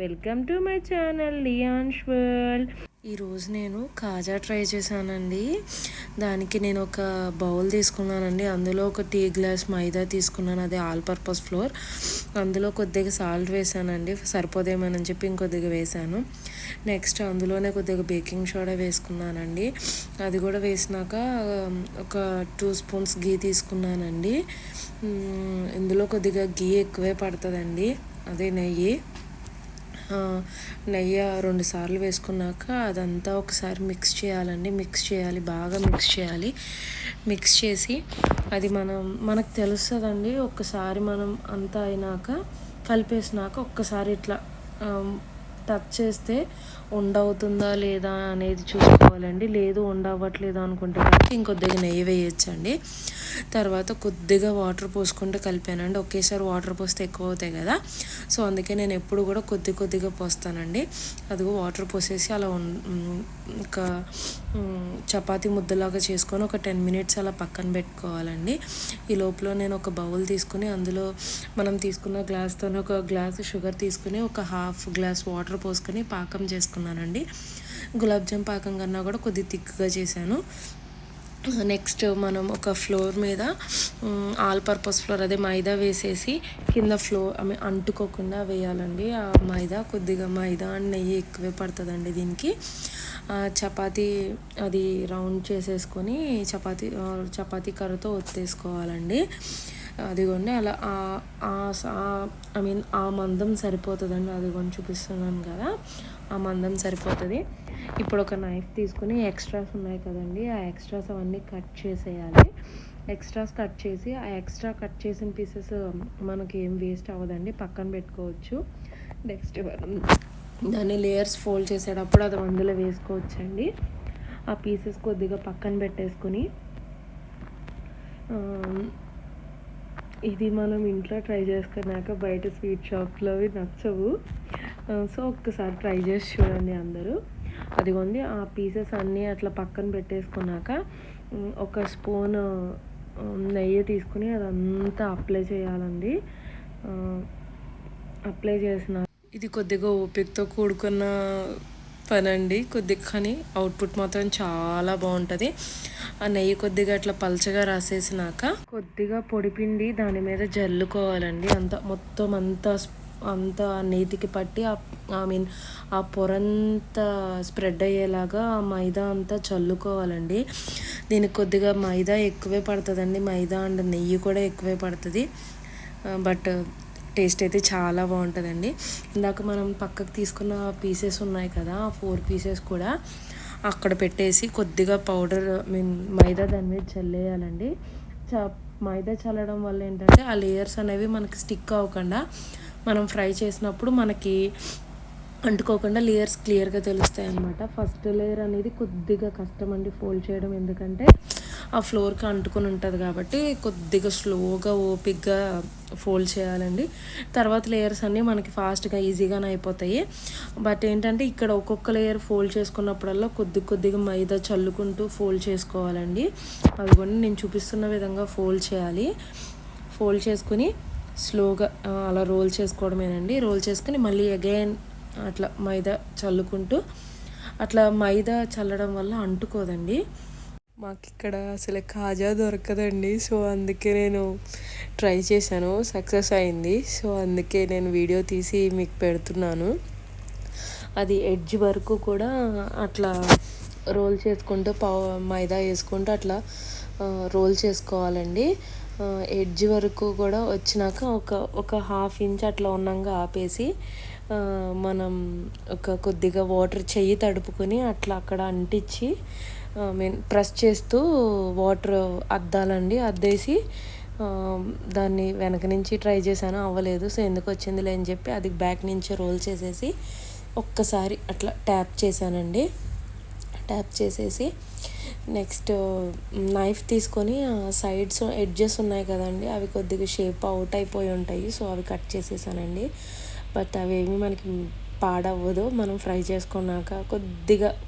Welcome to my channel lions world. ఈరోజు నేను కాజా try చేశానండి. దానికి నేను ఒక బౌల్ తీసుకున్నానండి. అందులో ఒక టీ గ్లాస్ మైదా తీసుకున్నాను. అది ఆల్ పర్పస్ ఫ్లోర్. అందులో కొద్దిగా సాల్ట్ వేసానండి. సరిపోదేమోనని చెప్పి ఇంకొద్దిగా వేసాను. నెక్స్ట్ అందులోనే కొద్దిగా బేకింగ్ సోడా వేసుకున్నానండి. అది కూడా వేసినాక ఒక టూ స్పూన్స్ గీ తీసుకున్నానండి. ఇందులో కొద్దిగా గీ ఎక్కువే పడుతుందండి. అదే నెయ్యి. నెయ్యి రెండు సార్లు వేసుకున్నాక అదంతా ఒకసారి మిక్స్ చేయాలండి. మిక్స్ చేయాలి బాగా మిక్స్ చేయాలి. మిక్స్ చేసి అది మనం మనకు తెలుస్తుందండి. ఒక్కసారి మనం అంతా అయినాక కలిపేసినాక ఒక్కసారి ఇట్లా టచ్ చేస్తే ఉండవుతుందా లేదా అనేది చూసుకోవాలండి. లేదు ఉండవట్లేదు అనుకుంటే ఇంకొద్దిగా నెయ్యి వేయచ్చండి. తర్వాత కొద్దిగా వాటర్ పోసుకుంటూ కలిపానండి. ఒకేసారి వాటర్ పోస్తే ఎక్కువ అవుతాయి కదా. సో అందుకే నేను ఎప్పుడు కూడా కొద్ది కొద్దిగా పోస్తానండి. అదిగో వాటర్ పోసేసి అలా ఇంకా ఒక చపాతి ముద్దలాగా చేసుకొని ఒక టెన్ మినిట్స్ అలా పక్కన పెట్టుకోవాలండి. ఈ లోపల నేను ఒక బౌల్ తీసుకుని అందులో మనం తీసుకున్న గ్లాస్తో ఒక గ్లాస్ షుగర్ తీసుకుని ఒక హాఫ్ గ్లాస్ వాటర్ పోసుకొని పాకం చేసుకున్నానండి. గులాబ్ జామ్ పాకం కన్నా కూడా కొద్ది థిక్గా చేశాను. నెక్స్ట్ మనం ఒక ఫ్లోర్ మీద ఆల్ పర్పస్ ఫ్లోర్ అదే మైదా వేసేసి కింద ఫ్లోర్ అంటుకోకుండా వేయాలండి. ఆ మైదా కొద్దిగా మైదా అండ్ నెయ్యి ఎక్కువే పడుతుందండి దీనికి. చపాతీ అది రౌండ్ చేసేసుకొని చపాతీ చపాతీ కర్రతో ఒత్తేసుకోవాలండి. అదిగోండి అలా ఐ మీన్ ఆ మందం సరిపోతుందండి. అదిగోండి చూపిస్తున్నాను కదా ఆ మందం సరిపోతుంది. ఇప్పుడు ఒక నైఫ్ తీసుకుని ఎక్స్ట్రాస్ ఉన్నాయి కదండి ఆ ఎక్స్ట్రాస్ అవన్నీ కట్ చేసేయాలి. ఎక్స్ట్రాస్ కట్ చేసి ఆ ఎక్స్ట్రా కట్ చేసిన పీసెస్ మనకి ఏం వేస్ట్ అవ్వదండి పక్కన పెట్టుకోవచ్చు. నెక్స్ట్ దాన్ని లేయర్స్ ఫోల్డ్ చేసేటప్పుడు అది అందులో వేసుకోవచ్చండి. ఆ పీసెస్ కొద్దిగా పక్కన పెట్టేసుకొని ఇది మనం ఇంట్లో ట్రై చేసుకున్నాక బయట స్వీట్ షాప్లో అవి నచ్చవు. సో ఒక్కసారి ట్రై చేసి చూడండి అందరూ. అదిగోండి ఆ పీసెస్ అన్నీ అట్లా పక్కన పెట్టేసుకున్నాక ఒక స్పూన్ నెయ్యి తీసుకుని అదంతా అప్లై చేయాలండి. అప్లై చేసిన ఇది కొద్దిగా ఓపికతో కూడుకున్న పని అండి కొద్దిగా కానీ అవుట్పుట్ మాత్రం చాలా బాగుంటుంది. ఆ నెయ్యి కొద్దిగా అట్లా పల్చగా రాసేసినాక కొద్దిగా పొడిపిండి దాని మీద జల్లుకోవాలండి. అంత మొత్తం అంతా అంతా నేతికి పట్టి ఐ మీన్ ఆ పొరంతా స్ప్రెడ్ అయ్యేలాగా ఆ మైదా అంతా చల్లుకోవాలండి. దీనికి కొద్దిగా మైదా ఎక్కువే పడుతుందండి. మైదా అండ్ నెయ్యి కూడా ఎక్కువే పడుతుంది. బట్ టేస్ట్ అయితే చాలా బాగుంటుందండి. ఇందాక మనం పక్కకు తీసుకున్న పీసెస్ ఉన్నాయి కదా ఆ ఫోర్ పీసెస్ కూడా అక్కడ పెట్టేసి కొద్దిగా పౌడర్ మీన్ మైదా దాని మీద చల్లేయాలండి. చ మైదా చల్లడం వల్ల ఏంటంటే ఆ లేయర్స్ అనేవి మనకి స్టిక్ అవ్వకుండా మనం ఫ్రై చేసినప్పుడు మనకి అంటుకోకుండా లేయర్స్ క్లియర్గా తెలుస్తాయి అనమాట ఫస్ట్ లేయర్ అనేది కొద్దిగా కష్టం అండి ఫోల్డ్ చేయడం. ఎందుకంటే ఆ ఫ్లోర్కి అంటుకొని ఉంటుంది కాబట్టి కొద్దిగా స్లోగా ఓపిక్గా ఫోల్డ్ చేయాలండి. తర్వాత లేయర్స్ అన్నీ మనకి ఫాస్ట్గా ఈజీగానే అయిపోతాయి. బట్ ఏంటంటే ఇక్కడ ఒక్కొక్క లేయర్ ఫోల్డ్ చేసుకున్నప్పుడల్లా కొద్ది కొద్దిగా మైదా చల్లుకుంటూ ఫోల్డ్ చేసుకోవాలండి. అవి కూడా నేను చూపిస్తున్న విధంగా ఫోల్డ్ చేయాలి. ఫోల్డ్ చేసుకుని స్లోగా అలా రోల్ చేసుకోవడమేనండి. రోల్ చేసుకుని మళ్ళీ అగైన్ అట్లా మైదా చల్లుకుంటూ అట్లా మైదా చల్లడం వల్ల అంటుకోదండి. మాకు ఇక్కడ అసలు కాజా దొరకదండి. సో అందుకే నేను ట్రై చేశాను. సక్సెస్ అయింది. సో అందుకే నేను వీడియో తీసి మీకు పెడుతున్నాను. అది ఎడ్జ్ వరకు కూడా అట్లా రోల్ చేసుకుంటూ పావు మైదా వేసుకుంటూ అట్లా రోల్ చేసుకోవాలండి. ఎడ్జ్ వరకు కూడా వచ్చినాక ఒక ఒక హాఫ్ ఇంచ్ అట్లా ఉన్నాగా ఆపేసి మనం ఒక కొద్దిగా వాటర్ చెయ్యి తడుపుకొని అట్లా అక్కడ అంటించి ఐ మీన్ ప్రెస్ చేస్తూ వాటర్ అద్దాలండి. అద్దేసి దాన్ని వెనక నుంచి ట్రై చేశాను. అవ్వలేదు. సో ఎందుకు వచ్చిందిలే అని చెప్పి అది బ్యాక్ నుంచి రోల్ చేసేసి ఒక్కసారి అట్లా ట్యాప్ చేశానండి. ట్యాప్ చేసేసి నెక్స్ట్ నైఫ్ తీసుకొని సైడ్స్ ఎడ్జెస్ ఉన్నాయి కదండి అవి కొద్దిగా షేప్ అవుట్ అయిపోయి ఉంటాయి. సో అవి కట్ చేసేసానండి. బట్ అవేమి మనకి పాడవ్వదు. మనం ఫ్రై చేసుకున్నాక కొద్దిగా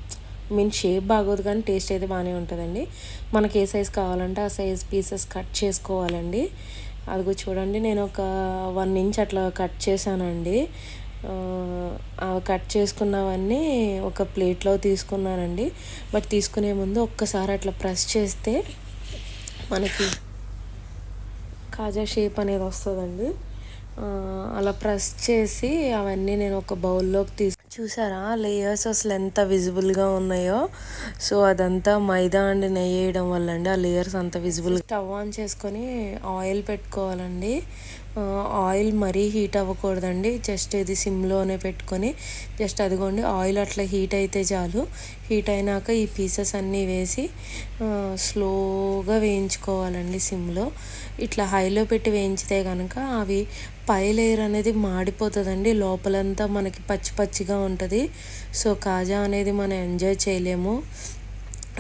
మీన్ షేప్ బాగోదు కానీ టేస్ట్ అయితే బాగానే ఉంటుందండి. మనకి ఏ సైజ్ కావాలంటే ఆ సైజ్ పీసెస్ కట్ చేసుకోవాలండి. అదిగో చూడండి నేను ఒక వన్ ఇంచ్ అట్లా కట్ చేశానండి. కట్ చేసుకున్నవన్నీ ఒక ప్లేట్లో తీసుకున్నానండి. బట్ తీసుకునే ముందు ఒక్కసారి అట్లా ప్రెస్ చేస్తే మనకి కాజా షేప్ అనేది వస్తుందండి. అలా ప్రెస్ చేసి అవన్నీ నేను ఒక బౌల్లోకి తీసు చూసారా? లేయర్స్ అసలు ఎంత విజిబుల్గా ఉన్నాయో. సో అదంతా మైదా అండి నెయ్యి వేయడం వల్ల అండి ఆ లేయర్స్ అంత విజిబుల్ స్టవ్ ఆన్ చేసుకొని ఆయిల్ పెట్టుకోవాలండి. ఆయిల్ మరీ హీట్ అవ్వకూడదండి. జస్ట్ ఇది సిమ్లోనే పెట్టుకొని జస్ట్ అదిగోండి ఆయిల్ అట్లా హీట్ అయితే చాలు. హీట్ అయినాక ఈ పీసెస్ అన్నీ వేసి స్లోగా వేయించుకోవాలండి సిమ్లో. ఇట్లా హైలో పెట్టి వేయించితే కనుక అవి పై లేయర్ అనేది మాడిపోతుందండి. లోపలంతా మనకి పచ్చి పచ్చిగా ఉంటుంది. సో కాజా అనేది మనం ఎంజాయ్ చేయలేము.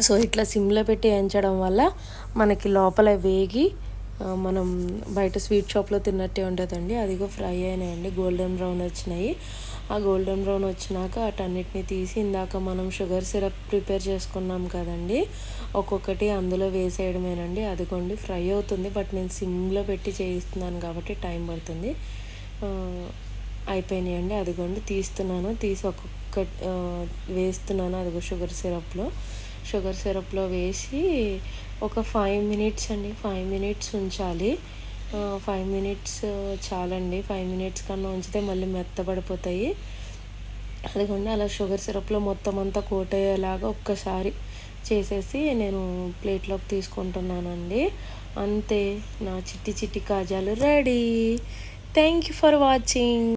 సో ఇట్లా సిమ్లో పెట్టి వేయించడం వల్ల మనకి లోపల వేగి మనం బయట స్వీట్ షాప్లో తిన్నట్టే ఉంటుందండి. అదిగో ఫ్రై అయినాయండి. గోల్డెన్ బ్రౌన్ వచ్చినాయి. ఆ గోల్డెన్ బ్రౌన్ వచ్చినాక అటన్నిటిని తీసి ఇందాక మనం షుగర్ సిరప్ ప్రిపేర్ చేసుకున్నాం కదండి. ఒక్కొక్కటి అందులో వేసేయడమేనండి. అదిగోండి ఫ్రై అవుతుంది. బట్ నేను సిమ్లో పెట్టి చేయిస్తున్నాను కాబట్టి టైం పడుతుంది. అయిపోయినాయండి. అదిగోండి తీస్తున్నాను. తీసి ఒక్కొక్క వేస్తున్నాను. అదిగో షుగర్ సిరప్లో. షుగర్ సిరప్లో వేసి ఒక ఫైవ్ మినిట్స్ అండి ఫైవ్ మినిట్స్ ఉంచాలి. ఫైవ్ మినిట్స్ చాలండి. ఫైవ్ మినిట్స్ కన్నా ఉంచితే మళ్ళీ మెత్తబడిపోతాయి. అదిగోండి అలా షుగర్ సిరప్లో మొత్తం అంతా కోట్ అయ్యేలాగా ఒక్కసారి చేసేసి నేను ప్లేట్లోకి తీసుకుంటున్నానండి. అంతే నా చిట్టి చిట్టి కాజాలు ready. Thank you for watching.